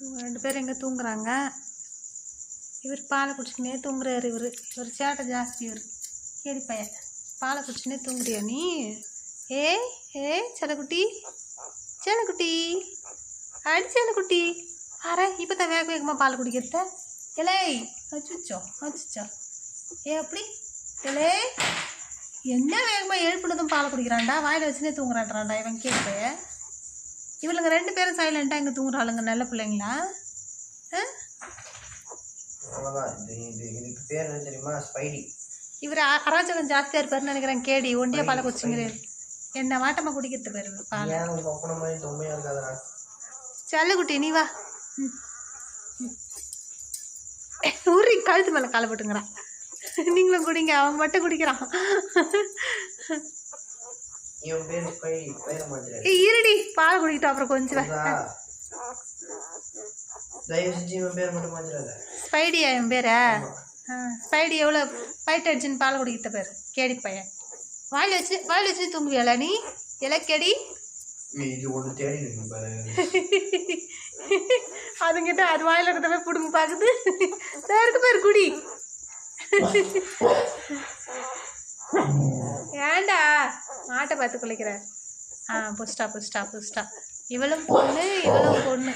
இவங்க ரெண்டு பேரும் எங்கே தூங்குறாங்க? இவர் பாலை குடிச்சுக்கினே தூங்குறாரு இவர். இவர் சேட்டை ஜாஸ்தி இவர். கேடி பையன். பாலை குடிச்சுனே தூங்குறியா நீ? ஏய் ஏய் சேலக்குட்டி சேலக்குட்டி அடி சேலக்குட்டி பாரு இப்போ தான் வேக வேகமாக பால் குடிக்கிறத. இலை அச்சுச்சோ அச்சுச்சோ. ஏ அப்படி. இலே. என்ன வேகமாக எழுப்புனதும் பால் குடிக்கிறான்டா? வாயில் வச்சுனே தூங்குறான்றான்டா இவன் கேட்பைய இவளுங்க ரெண்டு பேரும் சைலண்ட்டாக இங்கே தூங்குறாளுங்க நல்ல பிள்ளைங்களா? இவர் அராஜகம் ஜாஸ்தியாக இருப்பாருன்னு நினைக்கிறேன். கேடி ஒண்டியா பாலை குடிச்சுங்கிறாரு என்ன வாட்டமாக குடிக்கிறது பேர் பால்? செல்லக்குட்டி நீ வா. ஊறி கழுத்து மேலே காலை போட்டுங்கிறான். நீங்களும் குடிங்க அவன் மட்டும் குடிக்கிறான் இவன் பேர் ஸ்பைடி பேர மாதிரி ஏய் இருடி. பால் குடிக்கிட்டோம் அப்புறம் கொஞ்சம் ஸ்பைடியா என் பேரா? ஸ்பைடி எவ்வளோ ஃபைட் அடிச்சுன்னு பால் குடிக்கிட்ட பேர். கேடி பையன். வாயில் வச்சு வாயில் வச்சு தூங்குவியாளா நீ? இலை கேடி இது ஒன்று தேடி இருக்கு பாரு. அதுங்கிட்ட அது வாயில் இருக்கிறத போய் பிடுங்க பார்க்குது பேருக்கு பேர் குடி. ஏன்டா? மாட்டை பார்த்து குளிக்கிற ஆ புஷ்டா புஷ்டா புஷ்டா. இவளும் பொண்ணு இவளும் பொண்ணு.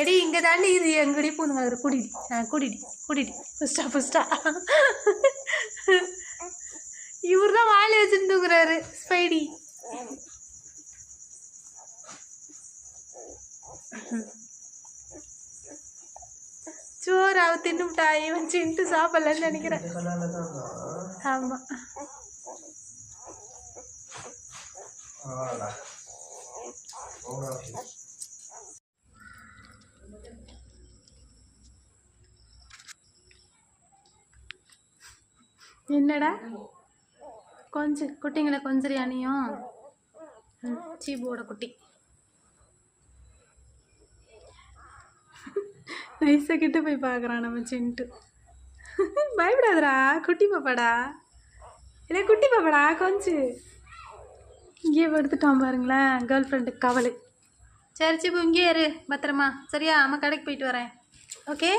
எடி இங்கே தாண்டி இது. எங்கடி பூந்துங்க அது குடிடி ஆ குடிடி குடிடி புஷ்டா புஷ்டா. இவர் தான் வாயில் வச்சுன்னு தூங்குறாரு. ஸ்பைடி. சோறு அவ தின்னுட்டா இவன் சின்ட்டு சாப்பிடலன்னு நினைக்கிறேன். ஆமாம் அவ்வளோ என்னடா? கொஞ்சம் குட்டிங்களை கொஞ்சம் அணியும் ம், சீபுவோட குட்டி. நைஸாக கிட்ட போய் பார்க்குறான் நம்ம சின்ட்டு. பயப்படாதடா குட்டி பாப்பாடா. இல்லை குட்டி பாப்பாடா கொஞ்சம் இங்கேயே படுத்துட்டான் பாருங்களேன் கேர்ள் ஃப்ரெண்டு கவலை. சரி சிப்பு இங்கேயே இரு பத்திரமா. சரியா அம்மா கடைக்கு போயிட்டு வரேன். ஓகே?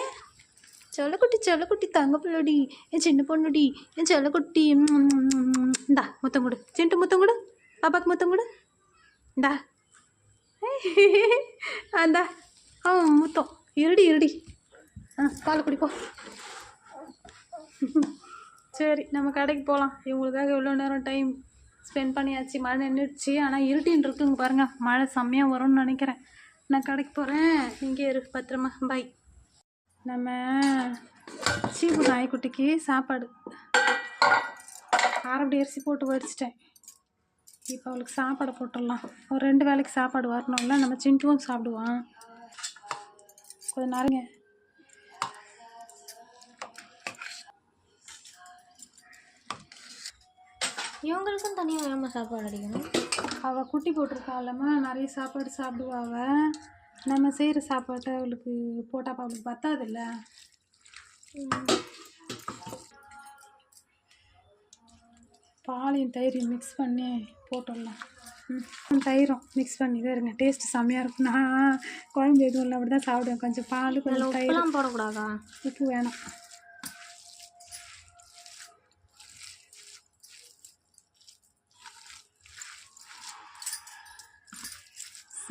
செல்லக்குட்டி செல்லக்குட்டி தங்க பிள்ளடி என் சின்ன பொண்ணுடி என் செல்லக்குட்டி குட்டி. இந்தா முத்தம் கொடு. சின்ட்டு முத்தம் கொடு. பாப்பாக்கு முத்தம் கொடு. இந்தா. அந்தா. ஆ முத்தம். இருடி இருடி. ஆ பால் குடிப்போம். சரி நம்ம கடைக்கு போகலாம் இவங்களுக்காக இவ்வளோ நேரம் டைம் ஸ்பெண்ட் பண்ணியாச்சு மழை நின்றுடுச்சு ஆனால் இருட்டின்னு இருக்குங்க பாருங்கள் மழை செம்மையாக வரும்னு நினைக்கிறேன். நான் கடைக்கு போகிறேன் இங்கே இரு பத்திரமா. பாய் நம்ம சீப்பு நாய்க்குட்டிக்கு சாப்பாடு. ஆரம்படி அரிசி போட்டு வடிச்சிட்டேன். இப்போ அவளுக்கு சாப்பாடு போட்டுடலாம். ஒரு ரெண்டு வேளைக்கு சாப்பாடு வரணும்ல. நம்ம சிண்டுவும் சாப்பிடுவான். கொஞ்சம் நேரங்க. இவங்களுக்கும் தனியாக வேமா சாப்பாடு அடிக்கணும். அவள் குட்டி போட்டிருக்காளம்மா நிறைய சாப்பாடு சாப்பிடுவா அவள் நம்ம செய்கிற சாப்பாட்டை அவளுக்கு போட்டால் அவளுக்கு பத்தாதுல்ல? பாலையும் தயிரையும் மிக்ஸ் பண்ணி போட்டுடலாம். ம் தயிரும் மிக்ஸ் பண்ணி தான் இருங்க டேஸ்ட் செம்மையாக இருக்கும். நான் குழம்பு எதுவும் இல்லை அப்படி தான் சாப்பிடுவேன். கொஞ்சம் பால் கொஞ்சம் தயிர். போடக்கூடாதா? உப்பு வேணாம்.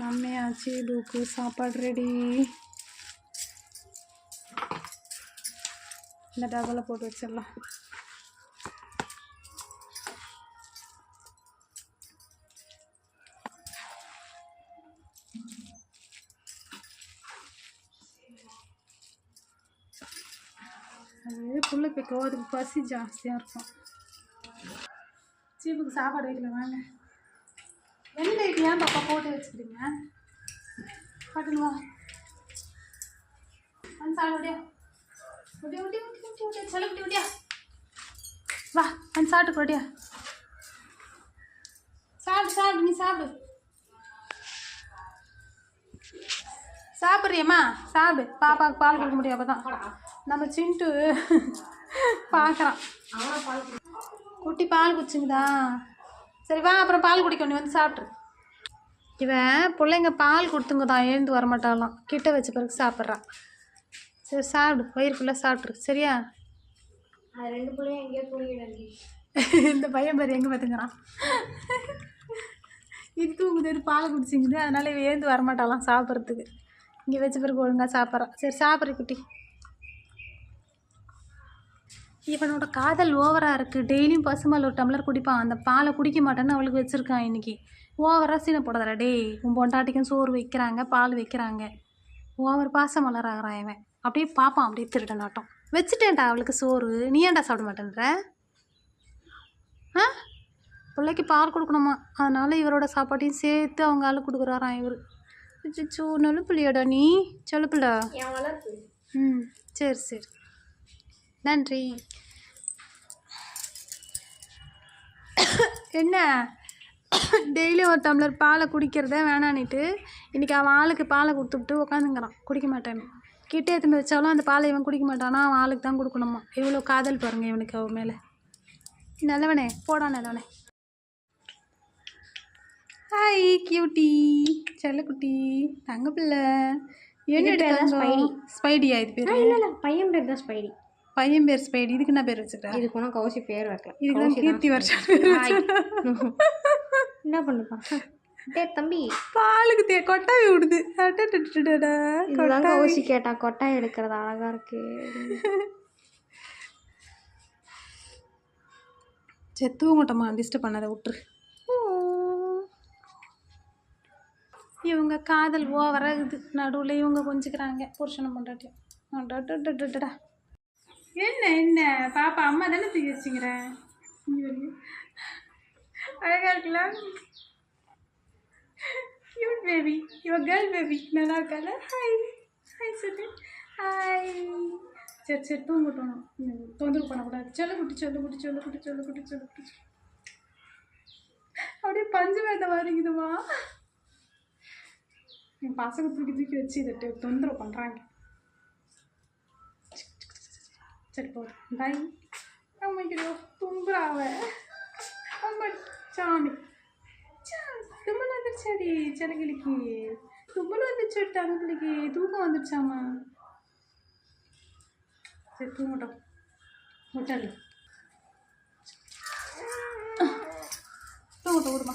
செம்மையாச்சு லூக்கு சாப்பாடு ரெடி இந்த டபுளை போட்டு வச்சிடலாம் அது புள்ள அதுக்கு பசி ஜாஸ்தியாக இருக்கும் சீப்புக்கு சாப்பாடு வைக்கல வாங்க வெளியில் இது? ஏன் பாப்பா போட்டு வச்சுக்கிறீங்க? காட்டுன்னு வா. வந்து சாப்பிடு முடியா முடியா முடியா முடியா முடியா சொல்ல முடியா முடியா வா வந்து சாப்பிட்டு கொடியா சாப்பிடு சாப்பிடு நீ சாப்பிடு. சாப்பிட்றியம்மா? சாப்பிடு. பாப்பாவுக்கு பால் கொடுக்க முடியும் அப்போ தான் நம்ம சிண்டு பார்க்குறான். குட்டி பால் குடிச்சுங்குதா சரி வா அப்புறம் பால் குடிக்கும் நீ வந்து சாப்பிட்ரு. இவன் பிள்ளைங்க பால் கொடுத்துங்க தான் எழுந்து வரமாட்டாலாம் கிட்ட வச்ச பிறகு சாப்பிட்றான் சரி சாப்பிடு. வயிறு ஃபுல்லாக சாப்பிட்ரு. சரியா? அது ரெண்டு பிள்ளையும் எங்கேயோ தூங்கிடாது இந்த பையன் பேர் எங்கே பார்த்துக்கிறான்? இது தூங்குது இது பால் குடிச்சிங்குது. அதனால இவன் எழுந்து வரமாட்டாலாம் சாப்பிட்றதுக்கு. இங்கே வச்ச பிறகு ஒழுங்காக சாப்பிட்றான் சரி சாப்பிட்ற குட்டி. இவனோட காதல் ஓவராக இருக்குது டெய்லியும் பசுமால் ஒரு டம்ளர் குடிப்பான். அந்த பாலை குடிக்க மாட்டேன்னு அவளுக்கு வச்சுருக்கான் இன்னைக்கு. ஓவராக சீனை போடாதடா டேய். உன் பொண்டாட்டிக்கும் சோறு வைக்கிறாங்க பால் வைக்கிறாங்க. ஓவர் பாச மலராகிறான் இவன். அப்படியே பார்ப்பான் அப்படியே திருட நாட்டம் வச்சுட்டேன்டா அவளுக்கு சோறு. நீ ஏன்டா சாப்பிட மாட்டேன்ற? ஆ? பிள்ளைக்கு பால் கொடுக்கணுமா? அதனால இவரோட சாப்பாட்டையும் சேர்த்து அவங்க ஆளு கொடுக்குறாராம் இவர். அச்சோ நல்ல பிள்ளையாடா நீ சொல்ல பிள்ளை ம் சரி சரி. நன்றி. என்ன? டெய்லி ஒரு டம்ளர் பாலை குடிக்கிறத வேணான்னுட்டு இன்றைக்கி அவன் ஆளுக்கு பாலை கொடுத்துட்டு உட்காந்துங்கிறான் குடிக்க மாட்டேன்னு. கிட்டே எடுத்துன்னு வச்சாலும் அந்த பாலை இவன் குடிக்க மாட்டானா. அவன் ஆளுக்கு தான் கொடுக்கணுமா? இவ்வளோ காதல் பாருங்க இவனுக்கு அவன் மேலே. நல்லவனே போடா நல்லவனே. ஹாய் கியூட்டி செல்லக்குட்டி தங்க பிள்ளை. என்ன இது பேர் தான் ஸ்பைடி. ஸ்பைடியா இது பேர்? இல்லை இல்லை பையன் பேர் தான் ஸ்பைடி. பையன் பேர் ஸ்பைடி இதுக்கு என்ன பேர் வச்சுக்கிறா? இதுக்கு போனால் கௌசி பேர் வைக்கலாம். இதுக்கு தான் கீர்த்தி வருஷம். என்ன பண்ணுப்பா? டேய் தம்பி. பாலுக்கு தே கொட்டாவி விடுது. கௌசி கேட்டா கொட்டாய் எடுக்கிறது அழகா இருக்கு. சரி தூங்கட்டோமா டிஸ்டர்ப் பண்ணாத விட்டுரு. இவங்க காதல் ஓவராகுது நடுவில் இவங்க கொஞ்சிக்கிறாங்க. புருஷனை பொண்டாட்டியும் அடடடடடடா. என்ன என்ன? பாப்பா அம்மா தானே தூக்கி வச்சுங்கிறேன் அழகா இருக்கலாம் cute baby your girl baby நல்லா இருக்கால ஹாய் ஹாய் சொல்லு ஹாய் சரி சரி தூங்கட்டும். தொந்தரவு பண்ணக்கூடாது. சொல்லு குட்டி சொல்லு குட்டி சொல்லு குட்டி சொல்லு குட்டி சொல்லு குட்டி. சொல்லு. அப்படியே பஞ்சு வேத வருங்குதுமா என் பசங்க தூக்கி தூக்கி வச்சு இதை தொந்தரவு பண்ணுறாங்க சரி போ. பை அம்மைக்கிறோ தும்புறாவ. அம்மா சாமி தும்மல் வந்துருச்சாடி சிலகிளிக்கு தும்மல் வந்துருச்சு தங்கலிக்கு தூக்கம் வந்துருச்சாமா? சரி தூங்கட்டும். முட்டாளி. தூங்கட்டும் விடுமா